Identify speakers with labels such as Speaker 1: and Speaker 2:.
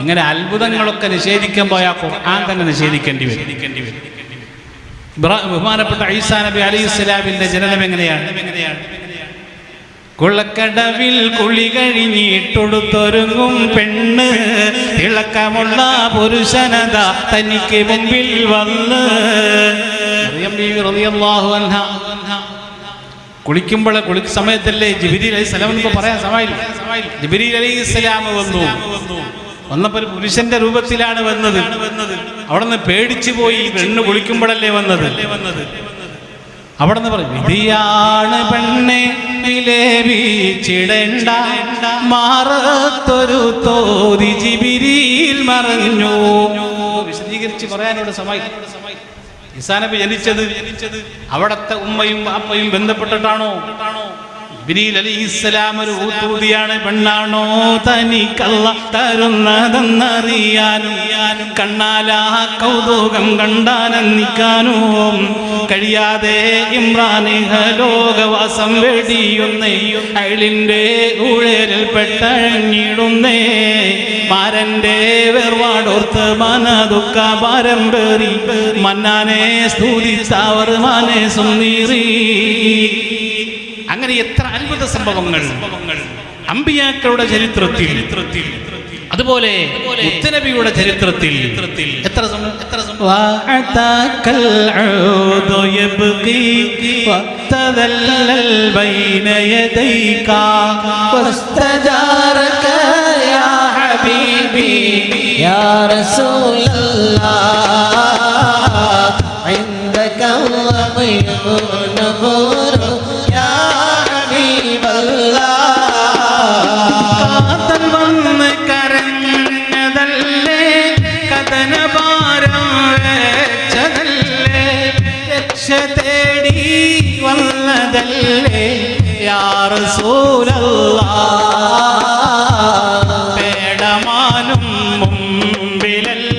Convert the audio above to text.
Speaker 1: ഇങ്ങനെ അത്ഭുതങ്ങളൊക്കെ നിഷേധിക്കാൻ പോയാൽ ഖുർആൻ തന്നെ നിഷേധിക്കേണ്ടി വരും. ബഹുമാനപ്പെട്ട ഐസാ നബി അലി ഇസ്ലാമിന്റെ ജനനം എങ്ങനെയാണ്? കുളക്കടവിൽ കുളി കഴിഞ്ഞിട്ടൊടുത്തൊരുങ്ങും പെണ്ണ് തിളക്കമുള്ള പുരുഷനത തനിക്ക് മുമ്പിൽ വന്ന്. കുളിക്കുമ്പോൾ കുളിക്ക് സമയത്തല്ലേ ജിബിരി അലൈഹി സ്വലാം എന്ന് പറയാൻ സമയമില്ല. ജിബിരി അലൈഹി സ്വലാം വന്നു. വന്നപ്പോൾ ഒരു പുരുഷന്റെ രൂപത്തിലാണ് വന്നത്. അവിടെ നിന്ന് പേടിച്ചു പോയി പെണ്ണ് കുളിക്കുമ്പോഴല്ലേ വന്നത്. അവിടെ നിന്ന് പറഞ്ഞു വിധിയാണ് പെണ്ണെ വിലേവിച്ചിടണ്ട മാറത്തൊരു തോതി ജിബിരിയിൽ മറഞ്ഞു. വിശദീകരിച്ച് പറയാനോട് സമയം. ഇസാനബി ജനിച്ചത് ജനിച്ചത് അവിടത്തെ ഉമ്മയും അപ്പയും ബന്ധപ്പെട്ടിട്ടാണോ? അലി ഇസ്ലാം ഒരു പെണ്ണാണോ തനിക്കല്ല തരുന്നതെന്നറിയാനും കണ്ണാലാ കൗതുകം കണ്ടാനന്ദിക്കാനും കഴിയാതെ ഇമ്രാനി ലോകവാസം വെടിയുന്നേ അയലിന്റെ ഊഴലിൽ പെട്ടഴങ്ങിടുന്നേ മാരന്റെ വേർവാടോർത്ത് മനദുഃഖ ഭാരം പേറി. മന്നാനെ സ്തുതിച്ചവർ മാനെ സുന്നീറി. അങ്ങനെ എത്ര അത്ഭുത സംഭവങ്ങൾ. അമ്പിയാക്കളുടെ ചരിത്രത്തിൽ അതുപോലെ മുത്തനബിയുടെ ചരിത്രത്തിൽ. എത്ര എത്ര സംഭവം
Speaker 2: يا رسول الله عندك الضمير نفور يا حبيب الله
Speaker 1: കാതൽ വന്ന് കരഞ്ഞതല്ലേ കഥനഭാരം വെച്ചതല്ലേ രക്ഷ തേടി വന്നതല്ലേ യാ റസൂലല്ലാഹ് മുമ്പിലല്ല